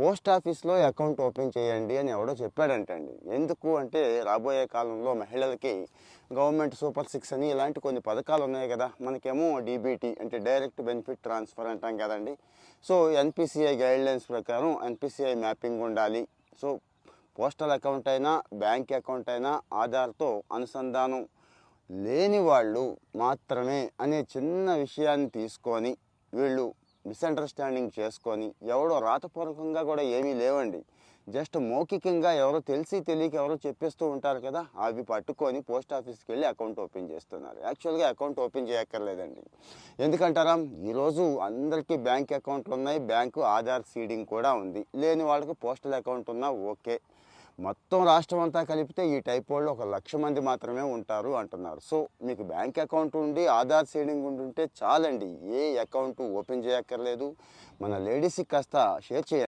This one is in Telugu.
పోస్ట్ ఆఫీస్లో అకౌంట్ ఓపెన్ చేయండి అని ఎవడో చెప్పాడంటండి. ఎందుకు అంటే రాబోయే కాలంలో మహిళలకి గవర్నమెంట్ సూపర్ సిక్స్ అని ఇలాంటి కొన్ని పథకాలు ఉన్నాయి కదా. మనకేమో డీబీటీ అంటే డైరెక్ట్ బెనిఫిట్ ట్రాన్స్ఫర్ అంటాం కదండి. సో ఎన్పిసిఐ గైడ్లైన్స్ ప్రకారం ఎన్పిసిఐ మ్యాపింగ్ ఉండాలి. సో పోస్టల్ అకౌంట్ అయినా బ్యాంక్ అకౌంట్ అయినా ఆధార్తో అనుసంధానం లేని వాళ్ళు మాత్రమే అనే చిన్న విషయాన్ని తీసుకొని వీళ్ళు మిస్అండర్స్టాండింగ్ చేసుకొని ఎవడో రాతపూర్వకంగా కూడా ఏమీ లేవండి. జస్ట్ మౌఖికంగా ఎవరో తెలిసి తెలియక ఎవరో చెప్పేస్తూ ఉంటారు కదా అవి పట్టుకొని పోస్ట్ ఆఫీస్కి వెళ్ళి అకౌంట్ ఓపెన్ చేస్తున్నారు. యాక్చువల్గా అకౌంట్ ఓపెన్ చేయక్కర్లేదండి. ఎందుకంటారా ఈరోజు అందరికీ బ్యాంక్ అకౌంట్లు ఉన్నాయి బ్యాంకు ఆధార్ సీడింగ్ కూడా ఉంది. లేని వాళ్ళకి పోస్టల్ అకౌంట్ ఉన్నా ఓకే. మొత్తం రాష్ట్రం అంతా కలిపితే ఈ టైప్ వాళ్ళు ఒక లక్ష మంది మాత్రమే ఉంటారు అంటున్నారు. సో మీకు బ్యాంక్ అకౌంట్ ఉండి ఆధార్ సీడింగ్ ఉంటుంటే చాలండి. ఏ అకౌంట్ ఓపెన్ చేయక్కర్లేదు. మన లేడీస్కి కాస్త షేర్ చేయండి